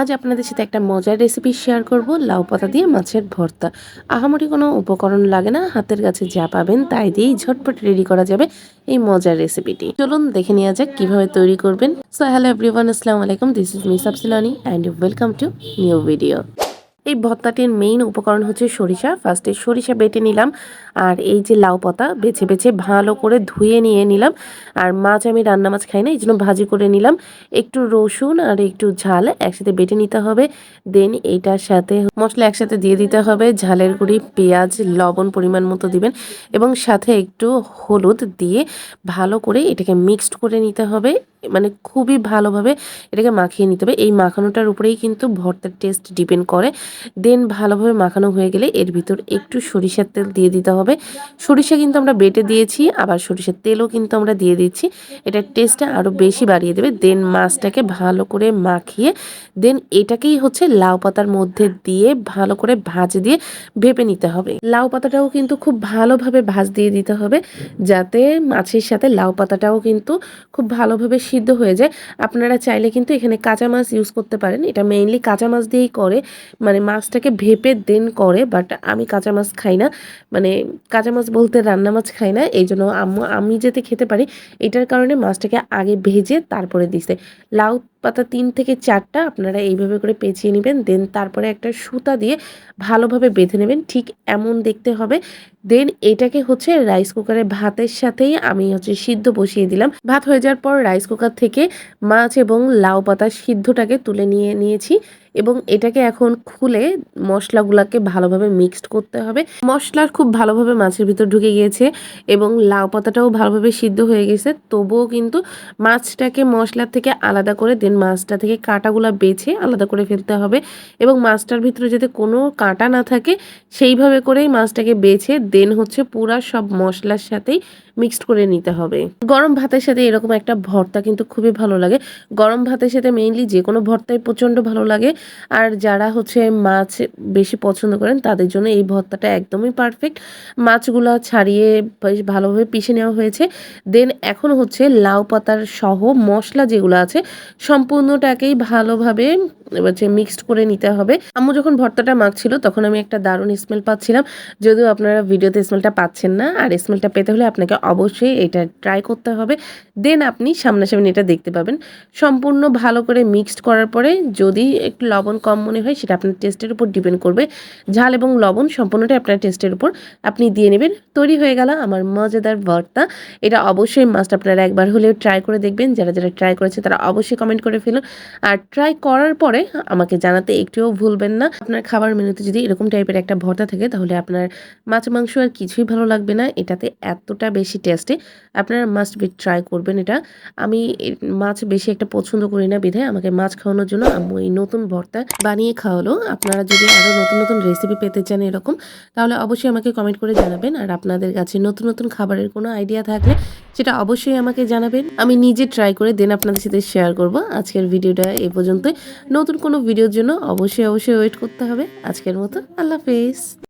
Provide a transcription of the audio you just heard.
আজ আপনাদের সাথে একটা মজার রেসিপি শেয়ার করব। লাউ পাতা দিয়ে মাছের ভর্তা। আহামরি কোনো উপকরণ লাগে না, হাতের কাছে যা পাবেন তাই দিয়েই ঝটপট রেডি করা যাবে এই মজার রেসিপিটি চলুন দেখে নেওয়া যাক কীভাবে তৈরি করবেন। সো হ্যালো এভরিওয়ান আসসালামু আলাইকুম this is me Sabsilani and welcome to new video এই ভর্তাটির মেইন উপকরণ হচ্ছে সরিষা। ফার্স্টে সরিষা বেটে নিলাম আর এই যে লাউ পাতা বেছে বেছে ভালো করে ধুয়ে নিয়ে নিলাম। আর মাছ আমি রান্না মাছ খাই না, এই জন্য ভাজি করে নিলাম। একটু রসুন আর একটু ঝাল একসাথে বেটে নিতে হবে। দেন এইটার সাথে মশলা একসাথে দিয়ে দিতে হবে। ঝালের গুঁড়ি, পেঁয়াজ, লবণ পরিমাণ মতো দিবেন এবং সাথে একটু হলুদ দিয়ে ভালো করে এটাকে মিক্সড করে নিতে হবে। মানে খুবই ভালোভাবে এটাকে মাখিয়ে নিতে হবে। এই মাখানোটার উপরেই কিন্তু ভর্তার টেস্ট ডিপেন্ড করে। দেন ভালোভাবে মাখানো হয়ে গেলে এর ভিতর একটু সরিষার তেল দিয়ে দিতে হবে। সরিষা কিন্তু আমরা বেটে দিয়েছি, আবার সরিষার তেলও কিন্তু আমরা দিয়ে দিচ্ছি। এটার টেস্টটা আরও বেশি বাড়িয়ে দেবে। দেন মাছটাকে ভালো করে মাখিয়ে দেন এটাকেই হচ্ছে লাউ পাতার মধ্যে দিয়ে ভালো করে ভাজ দিয়ে ভেপে নিতে হবে। লাউ পাতাটাও কিন্তু খুব ভালোভাবে ভাজ দিয়ে দিতে হবে, যাতে মাছের সাথে লাউ পাতাটাও কিন্তু খুব ভালোভাবে সিদ্ধ হয়ে যায়। আপনারা চাইলে কিন্তু এখানে কাঁচা মাছ ইউজ করতে পারেন। এটা মেইনলি কাঁচা মাছ দিয়েই করে। মানে মাছটাকে ভেপে দেন করে বাট আমি কাঁচা মাছ খাই না। মানে কাঁচা মাছ বলতে রান্না মাছ খাই না। এই জন্য আমি যাতে খেতে পারি। এটার কারণে মাছটাকে আগে ভেজে তারপরে দিছে। লাউ পাতা তিন থেকে চারটা আপনারা এইভাবে করে পেঁচিয়ে নেবেন দেন তারপরে একটা সুতা দিয়ে ভালোভাবে বেঁধে নেবেন, ঠিক এমন দেখতে হবে। দেন এটাকে হচ্ছে রাইস কুকারে ভাতের সাথেই আমি হচ্ছে সিদ্ধ বসিয়ে দিলাম। ভাত হয়ে যাওয়ার পর রাইস কুকার থেকে মাছ এবং লাউ পাতা সিদ্ধটাকে তুলে নিয়ে নিয়েছি। এবং এটাকে এখন খুলে মশলাগুলোকে ভালোভাবে মিক্সড করতে হবে। মশলা খুব ভালোভাবে মাছের ভিতর ঢুকে গিয়েছে এবং লাউ পাতাটাও ভালোভাবে সিদ্ধ হয়ে গেছে। তবুও কিন্তু মাছটাকে মশলার থেকে আলাদা করে দেন মাছটা থেকে কাঁটাগুলো বেছে আলাদা করে ফেলতে হবে এবং মাছটার ভিতরে যাতে কোনো কাঁটা না থাকে সেইভাবে করেই মাছটাকে বেছে দেন হচ্ছে পুরা সব মশলার সাথেই মিক্সড করে নিতে হবে। গরম ভাতের সাথে এরকম একটা ভর্তা কিন্তু খুবই ভালো লাগে। গরম ভাতের সাথে মেইনলি যে কোনো ভর্তাই প্রচণ্ড ভালো লাগে। আর যারা হচ্ছে মাছ বেশি পছন্দ করেন, তাদের জন্য এই ভর্তাটা একদমই পারফেক্ট মাছগুলো ছাড়িয়ে বেশ ভালোভাবে পিষে নেওয়া হয়েছে। দেন এখন হচ্ছে লাউ পাতার সহ মশলা যেগুলো আছে, সম্পূর্ণটাকেই ভালোভাবে হচ্ছে মিক্সড করে নিতে হবে। আম্মু যখন ভর্তাটা মাখছিল, তখন আমি একটা দারুণ স্মেল পাচ্ছিলাম। যদিও আপনারা ভিডিওতে স্মেলটা পাচ্ছেন না, আর স্মেলটা পেতে হলে আপনাকে অবশ্যই এটা ট্রাই করতে হবে। দেন আপনি সামনাসামনি এটা দেখতে পাবেন। সম্পূর্ণ ভালো করে মিক্সড করার পরে যদি একটু লবণ কম মনে হয়, সেটা আপনার টেস্টের উপর ডিপেন্ড করবে। ঝাল এবং লবণ সম্পূর্ণটাই আপনার টেস্টের উপর আপনি দিয়ে নেবেন। তৈরি হয়ে গেল আমার মজাদার ভর্তা। এটা অবশ্যই মাস্ট আপনারা একবার হলেও ট্রাই করে দেখবেন। যারা যারা ট্রাই করেছে, তারা অবশ্যই কমেন্ট করে ফেলুন আর ট্রাই করার পরে আমাকে জানাতে একটুও ভুলবেন না। আপনার খাবার মেনুতে যদি এরকম টাইপের একটা ভর্তা থাকে, তাহলে আপনার মাছ মাংস আর কিছুই ভালো লাগবে না। এটাতে এতটা বেশি টেস্টে আপনারা মাস্ট বি ট্রাই করবেন এটা। আমি মাছ বেশি একটা পছন্দ করি না বিধায় আমাকে মাছ খাওয়ানোর জন্য আম্মু এই নতুন ভর্তা বানিয়ে খাওয়ালো। আপনারা যদি আরও নতুন নতুন রেসিপি পেতে চান এরকম, তাহলে অবশ্যই আমাকে কমেন্ট করে জানাবেন। আর আপনাদের কাছে নতুন নতুন খাবারের কোনো আইডিয়া থাকলে সেটা অবশ্যই আমাকে জানাবেন। আমি নিজে ট্রাই করে দেন আপনাদের সাথে শেয়ার করব। আজকের ভিডিওটা এ পর্যন্তই। নতুন কোনো ভিডিওর জন্য অবশ্যই অবশ্যই ওয়েট করতে হবে। আজকের মতো আল্লাহ হাফেজ।